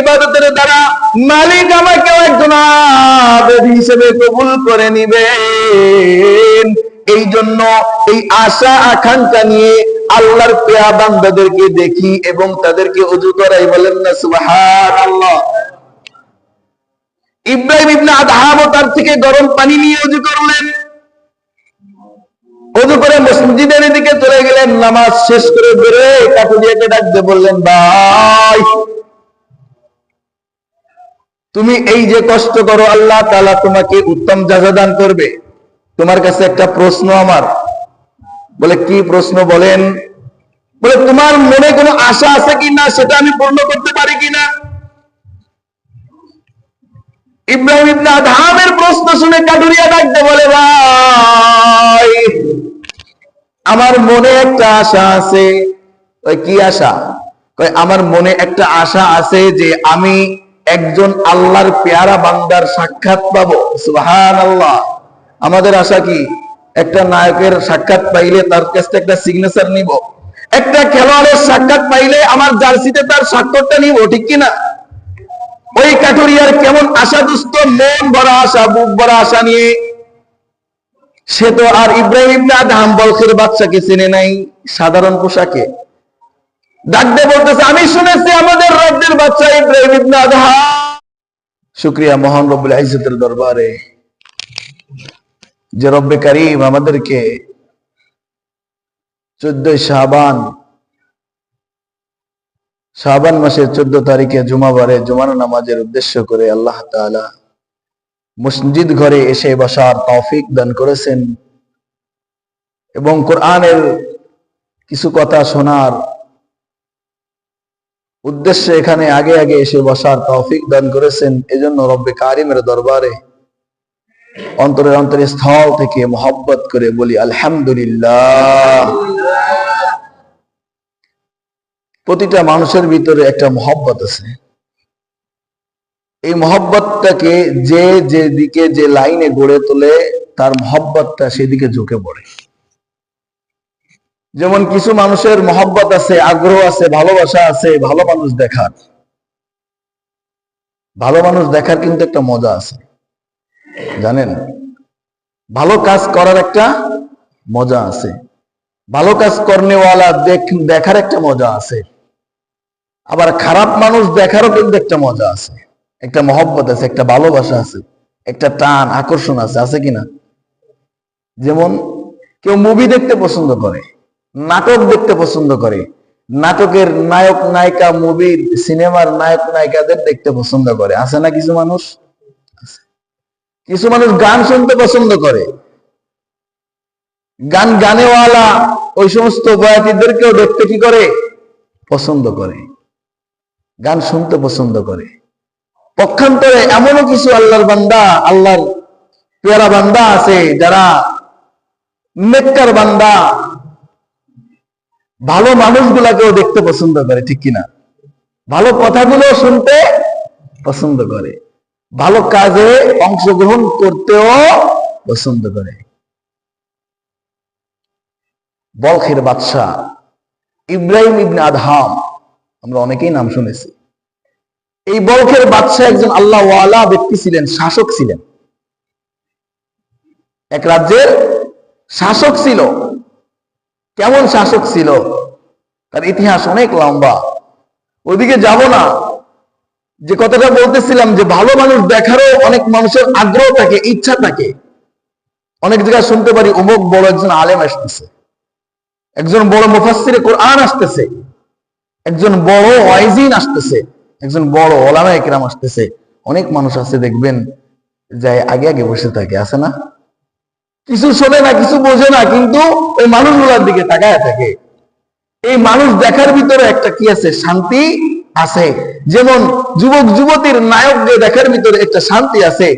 ইবাদতের দ্বারা মালিক আমাকে একজন আবেদ হিসেবে কবুল করে নিবেন। এই জন্য এই আশা, আকাঙ্ক্ষা নিয়ে আল্লাহর পেয়া বান্দাদেরকে দেখি এবং তাদেরকে উজু করাই বলেন না, সুবহানাল্লাহ। ইব্রাহিম ইবনে আদহাম তার থেকে গরম পানি নিয়ে উজু করলেন। উজু করে মসজিদের দিকে চলে গেলেন, নামাজ শেষ করে বেরে কাকুরিয়াকে ডাকতে বললেন, ভাই তুমি এই যে কষ্ট করো, আল্লাহ তাআলা তোমাকে উত্তম জাযা দান করবে। তোমার কাছে একটা প্রশ্ন আমার। বলে, কি প্রশ্ন বলেন? বলে, তোমার মনে কোনো আশা আছে কি না, সেটা আমি পূর্ণ করতে পারি কিনা ইব্রাহিম ইবনে আদহামের প্রশ্ন শুনে কাটুরিয়া ডাকতে বলে, ভাই, আমার মনে একটা আশা আছে। কি আশা? আমার মনে একটা আশা আছে যে আমি একজন আল্লাহর পেয়ারা বান্দার সাক্ষাৎ পাবো। সুহান আল্লাহ আমাদের আশা কি? একটা নায়কের সাক্ষাৎ পাইলে তার কাছ থেকে একটা সিগনেচার নিব। একটা খেলোয়াড়ের সাক্ষাৎ পাইলে আমার জার্সিতে তার স্বাক্ষরটা নিব, ঠিক কিনা? ওই কাঠুরিয়ার কেমন আশা দুষ্ট মন, বড় আশা, বুক বড় আশা নিয়ে। সে তো আর ইব্রাহিম ইবনে আদহাম বলখের বাচ্চাকে চেনে নাই। সাধারণ পোশাকে। ডাকতে বলতেছে, আমি শুনেছি আমাদের রাজ্যের বাচ্চা ইব্রাহিম ইবনে শুক্রিয়া মহান রব্বুল ইজ্জতের দরবারে। যে রব্বে করিম আমাদেরকে চোদ্দই শাবান শাবান মাসের চোদ্দ তারিখে জুমাবারে জুমার নামাজের উদ্দেশ্য করে আল্লাহ তাআলা মসজিদ ঘরে এসে বসার তৌফিক দান করেছেন এবং কোরআনের কিছু কথা শোনার উদ্দেশ্যে এখানে আগে আগে এসে বসার তৌফিক দান করেছেন। এজন্য রব্বে কারিমের দরবারে অন্তরের অন্তরের স্থল থেকে মোহব্বত করে বলি, আলহামদুলিল্লাহ। প্রতিটা মানুষের ভিতরে একটা মহব্বত আছে। এই মহব্বতটাকে যে যে দিকে যে লাইনে গড়ে তোলে, তার মহব্বতটা সেদিকে ঝুঁকে পড়ে। যেমন কিছু মানুষের মহব্বত আছে, আগ্রহ আছে, ভালোবাসা আছে, ভালো মানুষ দেখার। ভালো মানুষ দেখার কিন্তু একটা মজা আছে। জানেন? ভালো কাজ করার একটা মজা আছে। ভালো কাজ করনেওয়ালা দেখ- দেখার একটা মজা আছে। আবার খারাপ মানুষ দেখারও কিন্তু একটা মজা আছে। একটা মহব্বত আছে, একটা ভালোবাসা আছে, একটা টান, আকর্ষণ আছে আছে কিনা? যেমন কেউ মুভি দেখতে পছন্দ করে। নাটক দেখতে পছন্দ করে। নাটকের নায়ক, নায়িকা মুভির সিনেমার নায়ক, নায়িকাদের দেখতে পছন্দ করে। আছে না কিছু মানুষ? কিছু মানুষ গান শুনতে পছন্দ করে। গান গানেওয়ালা ওই সমস্ত বয়াতিদেরকেও দেখতে কি করে? পছন্দ করে। গান শুনতে পছন্দ করে। পক্ষান্তরে এমনও কিছু আল্লাহর বান্দা, আল্লাহর পেয়ারা বান্দা আছে যারা নেককার বান্দা ভালো মানুষগুলাকেও দেখতে পছন্দ করে, ঠিক কিনা? ভালো কথাগুলো শুনতে পছন্দ করে। ভালো কাজে অংশগ্রহণ করতেও পছন্দ করে। বলখের বাদশাহ ইব্রাহিম ইবনে আদহাম, আমরা অনেকেই নাম শুনেছি। এই বলখের বাদশাহ একজন আল্লাহ ওয়ালা ব্যক্তি ছিলেন, শাসক ছিলেন। এক রাজ্যের শাসক ছিল। কেমন শাসক ছিল? তার ইতিহাস অনেক লম্বা। ওদিকে যাব না। যে কথাটা বলতেছিলাম যে ভালো মানুষ দেখারও অনেক মানুষের আগ্রহ থাকে, ইচ্ছা থাকে। অনেক জায়গায় শুনতে পারি অমুক বড় একজন আলেম আসতেছে। একজন বড় মুফাসসিরে কোরআন আসতেছে। একজন বড় ওয়াইজিন আসতেছে। একজন বড় ওলামা একরাম আসতেছে। অনেক মানুষ আছে দেখবেন, যায় আগে আগে বসে থাকে, আছে না? কিছু শোনে না, কিছু বোঝে না, কিন্তু ওই মানুষগুলোর দিকে তাকায় থাকে। এই মানুষ দেখার ভিতরে একটা কি আছে? শান্তি আছে। যেমন যুবক, যুবতীর নায়ককে দেখার ভিতরে একটা শান্তি আছে,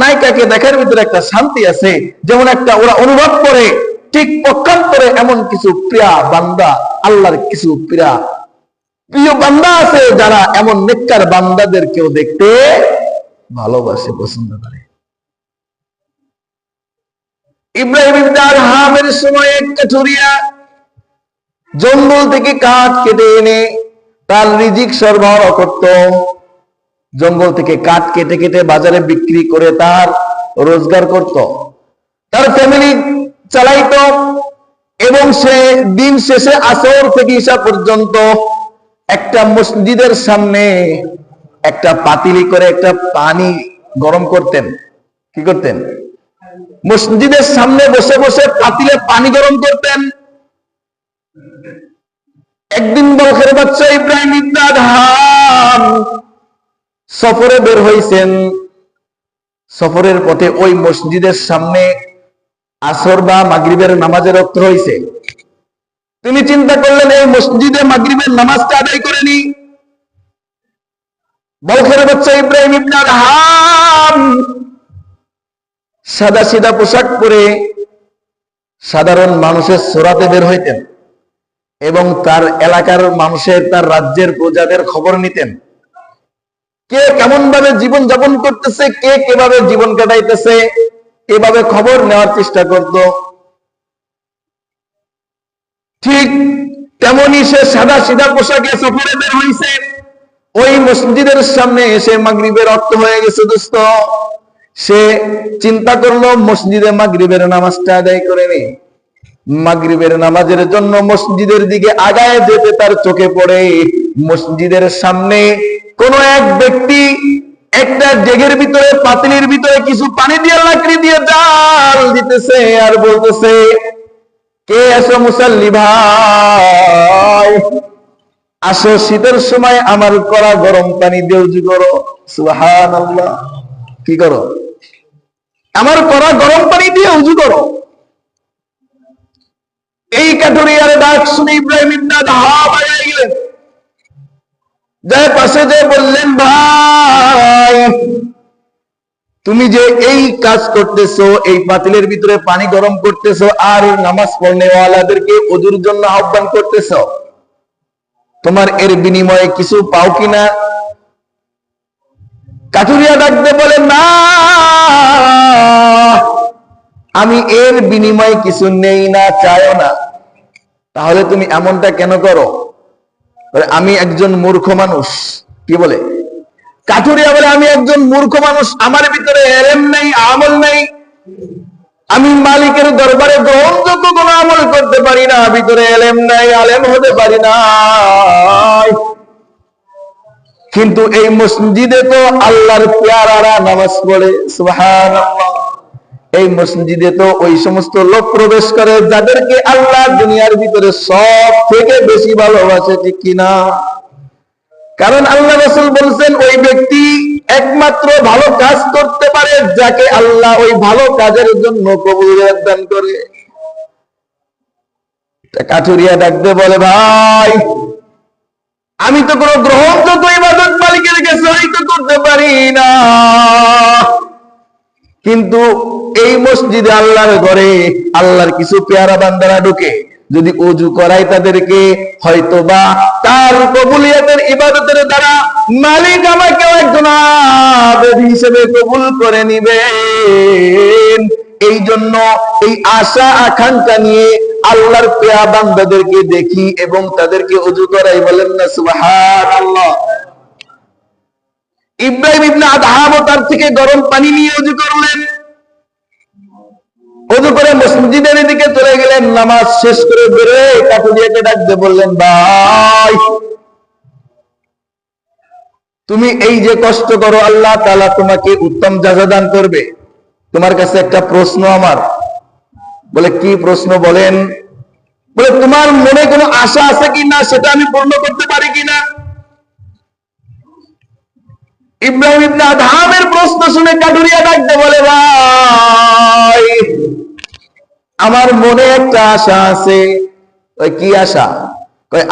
নায়িকাকে দেখার ভিতরে একটা শান্তি আছে। যেমন একটা ওরা অনুভব করে, ঠিক পক্ষান্তরে এমন কিছু প্রিয়া বান্দা, আল্লাহর কিছু প্রিয়া। প্রিয় বান্দা আছে যারা এমন নেককার বান্দাদেরকেও দেখতে ভালোবাসে, পছন্দ করে। ইব্রাহিম ইবনে আদহামের সময় এক কাঠুরিয়া জঙ্গল থেকে কাঠ কেটে এনে তার রিজিক সরবরাহ করত। জঙ্গল থেকে কাঠ কেটে কেটে বাজারে বিক্রি করে তার রোজগার করত। তার ফ্যামিলি চালাইতো এবং সে দিন শেষে আসর থেকে ঈশা পর্যন্ত একটা মসজিদের সামনে একটা পাতিলি করে একটা পানি গরম করতেন। কি করতেন? মসজিদের সামনে বসে বসে পাতিলে পানি গরম করতেন। একদিন বলখের বাচ্চা ইব্রাহিম সফরে বের হইছেন। সফরের পথে ওই মসজিদের সামনে আসর বা মাগরিবের নামাজের রক্ত হয়েছে তিনি চিন্তা করলেন, এই মসজিদে মাগরিবের নামাজটা আদায় করেনি বলখের বাচ্চা ইব্রাহিম ইবনে আদহাম সাদা সিধা পোশাক পরে সাধারণ মানুষের সোরাতে বের হইতেন এবং তার এলাকার মানুষের, তার রাজ্যের প্রজাদের খবর নিতেন। কে কেমন ভাবে জীবন যাপন করতেছে, কে কীভাবে জীবন কাটাইতেছে, এভাবে খবর নেওয়ার চেষ্টা করত। ঠিক তেমনি সে সাদা সিধা পোশাকে সফরে বের হয়েছে ওই মসজিদের সামনে এসে মাগরিবের রক্ত হয়ে গেছে, দোস্ত। সে চিন্তা করল, মসজিদে মাগরিবের নামাজটা আদায় করে নি। মাগরিবের নামাজের জন্য মসজিদের দিকে আগায় যেতে তার চোখে পড়ে। মসজিদের সামনে কোন এক ব্যক্তি একটা ডেগের ভিতরে, পাতিলির ভিতরে কিছু পানি দিয়ে লাকড়ি দিয়ে জাল দিতেছে আর বলতেছে, কে আসো মুসাল্লি ভাই? আসো শীতের সময় আমার করা গরম পানি দেউজি করো। সুহান কি করো? আমার করা গরম পানি দিয়ে উজু করো। এই কাঠুরিয়ার ডাক শুনে ইব্রাহিম ইবনা হা বাজায় গেলেন। যায় পাশে যে বললেন, ভাই, তুমি যে এই কাজ করতেছো, এই পাতিলের ভিতরে পানি গরম করতেছো আর নামাজ পড়নেওয়ালাদেরকে ওজুর জন্য আহ্বান করতেছো, তোমার এর বিনিময়ে কিছু পাও কিনা? ডাকতে বলে, না, আমি এর বিনিময়ে কিছু নেই না চাইও না। তাহলে তুমি এমনটা কেন করো? আমি একজন মূর্খ মানুষ। কি বলে? কাঠুরিয়া বলে, আমি একজন মূর্খ মানুষ, আমার ভিতরে এলেম নেই, আমল নেই। আমি মালিকের দরবারে গ্রহণযোগ্য কোন আমল করতে পারি না, ভিতরে এলেম নাই, আলেম হতে পারি না কিন্তু এই মসজিদে তো আল্লাহর পেয়ারারা নামাজ পড়ে, সুবহানাল্লাহ। এই মসজিদে তো ওই সমস্ত লোক প্রবেশ করে যাদেরকে আল্লাহ দুনিয়ার ভিতরে সব থেকে বেশি ভালোবাসে, ঠিক কিনা কারণ আল্লাহ রসুল বলছেন, ওই ব্যক্তি একমাত্র ভালো কাজ করতে পারে যাকে আল্লাহ ওই ভালো কাজের জন্য কবুলিয়ত দান করে। কাঠুরিয়া ডাকতে বলে, ভাই আমি তো কোনো গ্রহণযোগ্য ইবাদত মালিকের কাছে হয়তো করতে পারি না। কিন্তু এই মসজিদে আল্লাহর ঘরে আল্লাহর কিছু পেয়ারা বান্দারা ঢুকে, যদি অজু করাই তাদেরকে হয়তো বা তার কবুলিয়াতের ইবাদতের দ্বারা মালিক আমাকে একজন হিসেবে কবুল করে নিবেন। এই জন্য এই আশা, আকাঙ্ক্ষা নিয়ে আল্লাহর পেয়া বান্দাদেরকে দেখি এবং তাদেরকে অজু করাই বলেন না, সুবহানাল্লাহ। ইব্রাহিম ইবনে আদহাম তার থেকে গরম পানি নিয়ে অজু করলেন। অজু করে মসজিদের দিকে চলে গেলেন, নামাজ শেষ করে বেরোয় কাকুদিয়াকে ডাকতে বললেন, ভাই, তুমি এই যে কষ্ট করো, আল্লাহ তাআলা তোমাকে উত্তম যাজা দান করবে। তোমার কাছে একটা প্রশ্ন আমার। বলে, কি প্রশ্ন বলেন? বলে, তোমার মনে কোনো আশা আছে কিনা সেটা আমি পূর্ণ করতে পারি কিনা ইব্রাহিম ইবনে আদহামের প্রশ্ন শুনে কাটুরিয়া ডাকতে বলে, ভাই, আমার মনে একটা আশা আছে। কি আশা?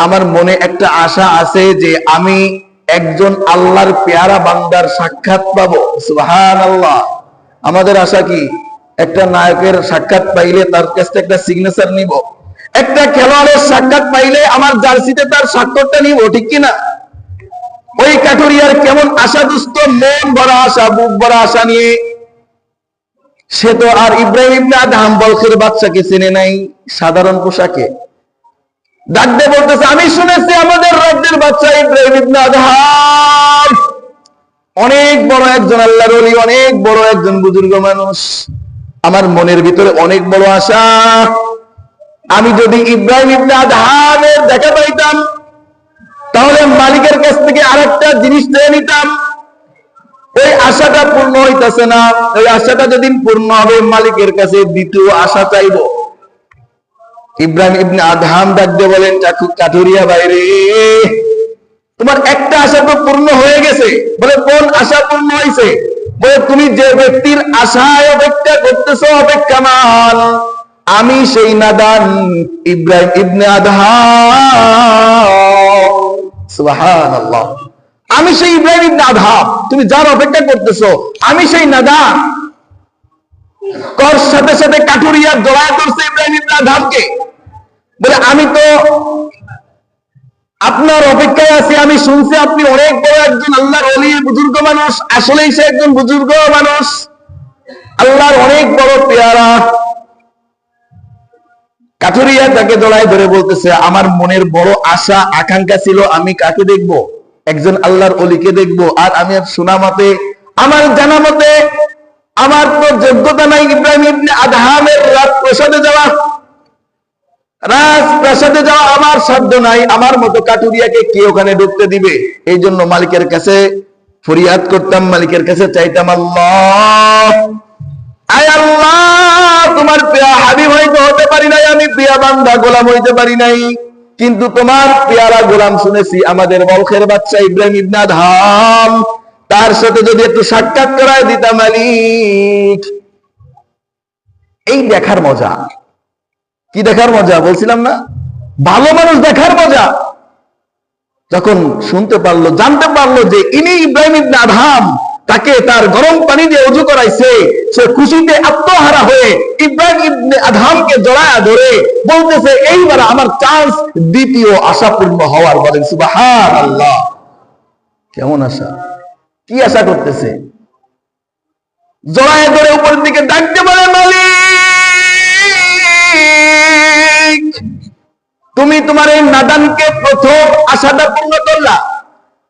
আমার মনে একটা আশা আছে যে আমি একজন আল্লাহর পেয়ারা বান্দার সাক্ষাৎ পাবো। সুহান আল্লাহ আমাদের আশা কি? একটা নায়কের সাক্ষাৎ পাইলে তার কাছ একটা সিগনেচার নিব। একটা খেলোয়াড়ের সাক্ষাৎ পাইলে আমার জার্সিতে তার স্বাক্ষরটা নিব, ঠিক কিনা? ওই কাঠুরিয়ার কেমন আশা দুষ্ট মন ভরা আশা, বুক ভরা আশা নিয়ে। সে তো আর ইব্রাহিম ইবনে আদহাম বলখের বাচ্চাকে চেনে নাই, সাধারণ পোশাকে। ডাকতে বলতেছে, আমি শুনেছি আমাদের রাজ্যের বাচ্চা ইব্রাহিম ইবনে আদহাম। অনেক বড় একজন আল্লাহর অনেক বড় একজন বুজুর্গ মানুষ। আমার মনের ভিতরে অনেক বড় আশা। আমি যদি ইব্রাহিম ইবনে আদহামের দেখা পাইতাম, তাহলে মালিকের কাছ থেকে আরেকটা জিনিস নিয়ে নিতাম। ওই আশাটা পূর্ণ হইতাছে না। ওই আশাটা যেদিন পূর্ণ হবে, মালিকের কাছে দ্বিতীয় আশা চাইব। ইব্রাহিম ইবনে আদহাম ডাক দিয়ে বলেন কাঠুরিয়া বাইরে তোমার একটা আশা তো পূর্ণ হয়ে গেছে। বলে, কোন আশা পূর্ণ হয়েছে তুমি যে ব্যক্তির আশায় অপেক্ষা করতেছো, অপেক্ষা মান আমি সেই নাদান ইব্রাহিম ইবনে সুবহানাল্লাহ। আমি সেই ইব্রাহিম ইবনে আদহাম তুমি যার অপেক্ষা করতেছ, আমি সেই নাদান। কর সাথে সাথে কাঠুরিয়া জড়ায় করছে ইব্রাহিম ইবনে আদহামকে বলে, আমি তো আপনার অপেক্ষায় আছি, আমি শুনছি আপনি অনেক বড় একজন আল্লাহর অলি, বুজুর্গ মানুষ, আসলেই সে একজন বুজুর্গ মানুষ। আল্লাহর অনেক বড় পেয়ারা। কাঠুরিয়া তাকে জড়াই ধরে বলতেছে, আমার মনের বড় আশা, আকাঙ্ক্ষা ছিল, আমি কাকে দেখব? একজন আল্লাহর অলিকে দেখব। আর আমি শোনা মতে, আমার জানা মতে, আমার তো যোগ্যতা নাই ইব্রাহিম আদহামের রাত প্রসাদে যাওয়া। রাজপ্রাসাদে যাওয়া আমার সাধ্য নাই, আমার মতো কাটুরিয়াকে কে ওখানে ঢুকতে দিবে? এই জন্য মালিকের কাছে ফরিয়াদ করতাম, মালিকের কাছে চাইতাম, আল্লাহ, আয় আল্লাহ, তোমার হাবিব হতে পারি নাই, আমি বান্দা, গোলাম হইতে পারি নাই। কিন্তু তোমার পেয়ারা গোলাম শুনেছি, আমাদের বলখের বাচ্চা ইব্রাহিম ইবনা ধাম তার সাথে যদি একটু সাক্ষাৎ করায় দিতাম মালিক। এই দেখার মজা। কি দেখার মজা? বলছিলাম না? ভালো মানুষ দেখার মজা। যখন শুনতে পারল, জানতে পারল যে ইনি ইব্রাহিম ইবনে আধাম তাকে তার গরম পানি দিয়ে উজু করাইছে, সে খুশিতে আত্মহারা হয়ে ইব্রাহিম ইবনে আধামকে জড়ায়া ধরে বলতেছে, এইবার আমার চান্স দ্বিতীয় আশাপূর্ণ হওয়ার বলেন সুবাহান আল্লাহ কেমন আশা? কি আশা করতেছে? জড়ায় ধরে উপরের দিকে ডাকতে পারে মালিক! তুমি তোমার এই নাদানকে প্রথম আশাটা পূর্ণ করলা।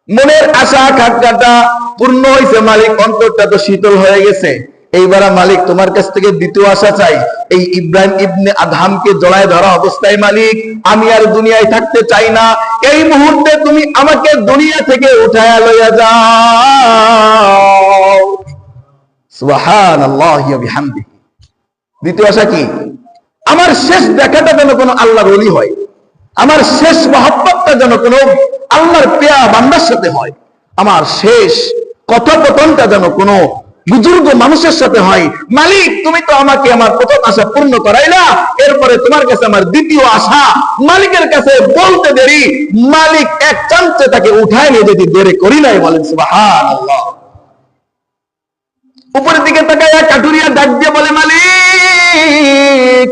মনের আশা, আকাঙ্ক্ষাটা পূর্ণ হয়েছে মালিক, অন্তরটা তো শীতল হয়ে গেছে। এইবার মালিক, তোমার কাছ থেকে দ্বিতীয় আশা চাই। এই ইব্রাহিম ইবনে আধামকে জড়ায় ধরা অবস্থায়, মালিক, আমি আর দুনিয়ায় থাকতে চাই না। এই মুহূর্তে তুমি আমাকে দুনিয়া থেকে উঠায় লইয়া যাও। সুবহানাল্লাহি ওয়া বিহামদিহি। দ্বিতীয় আশা কি? আমার শেষ দেখাটা যেন কোনো আল্লাহর ওলি হয়, আমার শেষ মহব্বতটা যেন কোনো আল্লাহর পেয়া বান্দার সাথে হয়, আমার শেষ কথোপকথনটা যেন কোনো বুজুর্গ মানুষের সাথে হয়, মালিক, তুমি তো আমাকে আমার প্রথম আশা পূর্ণ করাইলা, এরপরে তোমার কাছে আমার দ্বিতীয় আশা, মালিকের কাছে বলতে দেরি, মালিক এক চান্সে তাকে উঠায় নিয়ে যদি দেরি করি নাই বলেন সুবহানাল্লাহ। উপরের দিকে তাকায় কাটুরিয়া ডাক দিয়ে বলে, মালিক,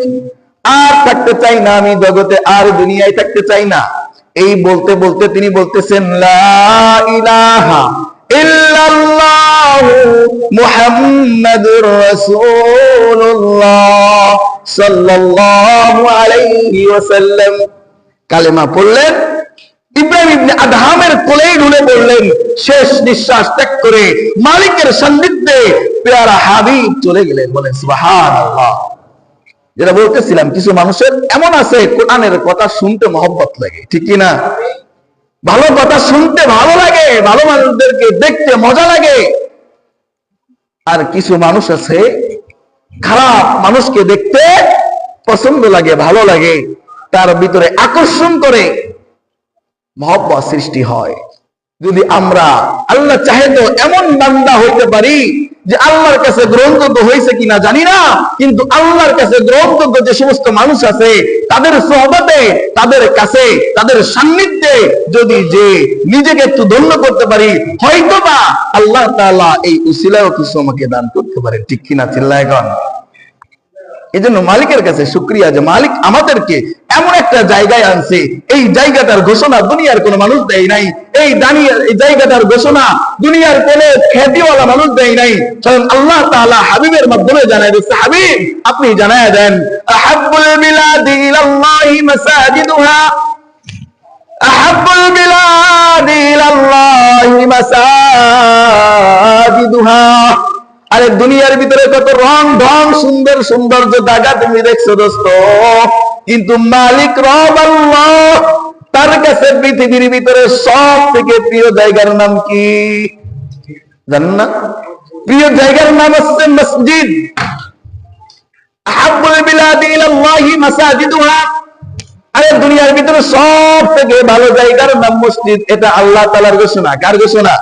আর থাকতে চাই না আমি জগতে, আর দুনিয়ায় থাকতে চাই না। এই বলতে বলতে তিনি বলতেছেন কালেমা পড়লেন ইব্রাহিম ঢুলে শেষ নিঃশ্বাস ত্যাগ করে মালিকের সান্নিধ্যে পেয়ারা হাবিব চলে গেলেন। বলেন যেটা বলতেছিলাম, কিছু মানুষের এমন আছে, কোরআনের কথা শুনতে মহব্বত লাগে। ঠিক ভালো কথা শুনতে ভালো লাগে, ভালো মানুষদেরকে দেখতে মজা লাগে। আর কিছু মানুষ আছে, খারাপ মানুষকে দেখতে পছন্দ লাগে, ভালো লাগে। তার ভিতরে আকর্ষণ করে। মহব্বত সৃষ্টি হয়। যদি আমরা আল্লাহ চাহে তো এমন বান্দা হইতে পারি যে আল্লাহর কাছে গ্রহণযোগ্য হয়েছে কিনা জানি না, কিন্তু আল্লাহর কাছে গ্রহণযোগ্য যে সমস্ত মানুষ আছে, তাদের সহবতে, তাদের কাছে, তাদের সান্নিধ্যে যদি যে নিজেকে একটু ধন্য করতে পারি হয়তো বা আল্লাহ তাআলা এই উসিলাও কিছু আমাকে দান করতে পারে ঠিক কিনা চিল্লায় গান এই জন্য মালিকের কাছে শুক্রিয়া যে মালিক আমাদেরকে এমন একটা জায়গায় আনছে। এই জায়গাটার ঘোষণা দুনিয়ার কোনো মানুষ দেয় নাই। এই এই জায়গাটার ঘোষণা দুনিয়ার কোনো খ্যাতিওয়ালা মানুষ দেয় নাই। স্বয়ং আল্লাহ তাআলা হাবিবের মাধ্যমে জানায় দিচ্ছে, হাবিব, আপনি জানায় দেন, আহাব্বুল বিলাদি ইলাল্লাহি মাসাজিদুহা। আহাব্বুল বিলাদি ইলাল্লাহি মাসাজিদুহা। আরে দুনিয়ার ভিতরে কত রং ঢং, সুন্দর সৌন্দর্য জায়গা তুমি দেখছ দোস্ত। কিন্তু মালিক রব তার কাছে পৃথিবীর ভিতরে সব থেকে প্রিয় জায়গার নাম কি? জানেন না? প্রিয় জায়গার নাম হচ্ছে মসজিদ। আরে দুনিয়ার ভিতরে সব থেকে ভালো জায়গার নাম মসজিদ, এটা আল্লাহ তালার ঘোষণা। কার ঘোষণা?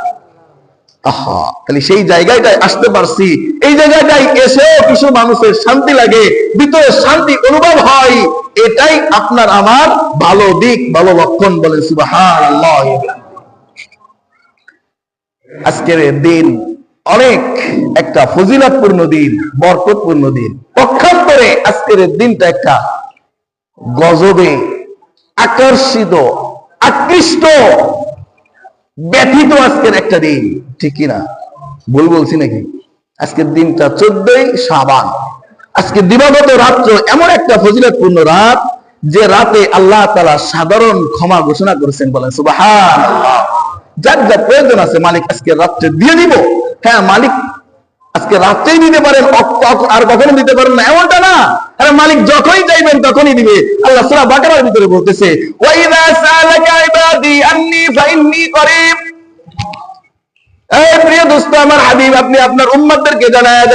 আহা তাহলে সেই জায়গাটায় আসতে পারছি। এই জায়গাটায় এসে কিছু মানুষের শান্তি লাগে, ভিতরে শান্তি অনুভব হয়। এটাই আপনার আমার ভালো দিক, ভালো লক্ষণ আজকের দিন অনেক একটা ফজিলাতপূর্ণ দিন, বরকতপূর্ণ দিন। পক্ষান্তরে আজকের দিনটা একটা গজবে আকর্ষিত, আকৃষ্ট ব্যথিত আজকের একটা দিন, ঠিক কিনা ভুল বলছি নাকি? আজকের দিনটা চোদ্দই সাবান আজকে দিবাগত রাত্র এমন একটা ফজিলতপূর্ণ রাত, যে রাতে আল্লাহ তালা সাধারণ ক্ষমা ঘোষণা করেছেন বলেন সুবাহান যার যা প্রয়োজন আছে, মালিক আজকে রাত্রে দিয়ে দিব। হ্যাঁ মালিক আজকে রাত্রেই দিতে পারেন আর কখনো দিতে পারেন না, এমনটা না। আরে মালিক যখনই চাইবেন তখনই দিবে। আল্লাহ সূরা বাকারার ভিতরে বলতেছে ওয়াইদা সালাকা আপনি জানায়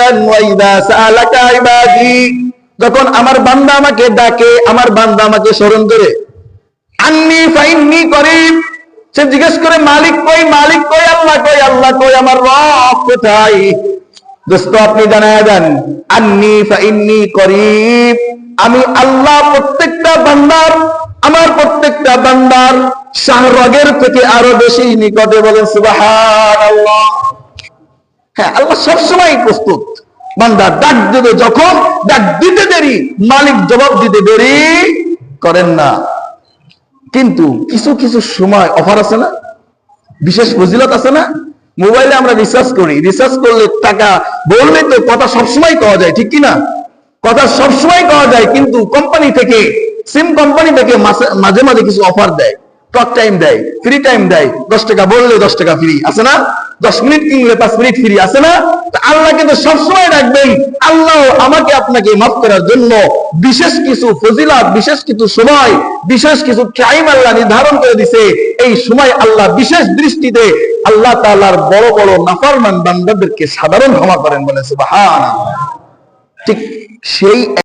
যখন আমার বান্দা আমাকে ডাকে, আমার বান্দা আমাকে স্মরণ করে, আন্নি ফাইন্নি করিব সে জিজ্ঞেস করে, মালিক কই মালিক কই, আল্লাহ কই আল্লাহ কই, আমার রব কোথায়? আপনি জানায় দেন আন্নি ফাইন্নি করিব আমি আল্লাহ প্রত্যেকটা বান্দার আমার প্রত্যেকটা বান্দার শাহরগের থেকে আরও বেশি নিকটে বলেন, সুবহানাল্লাহ। হ্যাঁ আল্লাহ সবসময় প্রস্তুত। বান্দা ডাক দেবে যখন, ডাক দিতে দেরি, মালিক জবাব দিতে দেরি করেন না। কিন্তু কিছু কিছু সময় অফার আছে না? বিশেষ ফজিলত আছে না? মোবাইলে আমরা রিসার্চ করি। রিসার্চ করলে টাকা বললে তো কথা সবসময় পাওয়া যায়, ঠিক কি না কথা সবসময় পাওয়া যায়, কিন্তু কোম্পানি থেকে সিম কোম্পানি থেকে মাঝে মাঝে কিছু অফার দেয় টক টাইম দেয় ফ্রি টাইম দেয়, দশ টাকা বললে দশ টাকা ফ্রি আছে না? দশ মিনিট কিনলে পাঁচ মিনিট ফ্রি আছে না? আল্লাহ কিন্তু সবসময় রাখবেন, আল্লাহ আমাকে আপনাকে মাফ করার জন্য বিশেষ কিছু ফজিলাত, বিশেষ কিছু সময়, বিশেষ কিছু টাইম আল্লাহ নির্ধারণ করে দিছে। এই সময় আল্লাহ বিশেষ দৃষ্টিতে আল্লাহ তালার বড় বড় নাফরমান বান্দাদেরকে সাধারণ ক্ষমা করেন বলে, সুবহানাল্লাহ। ঠিক সেই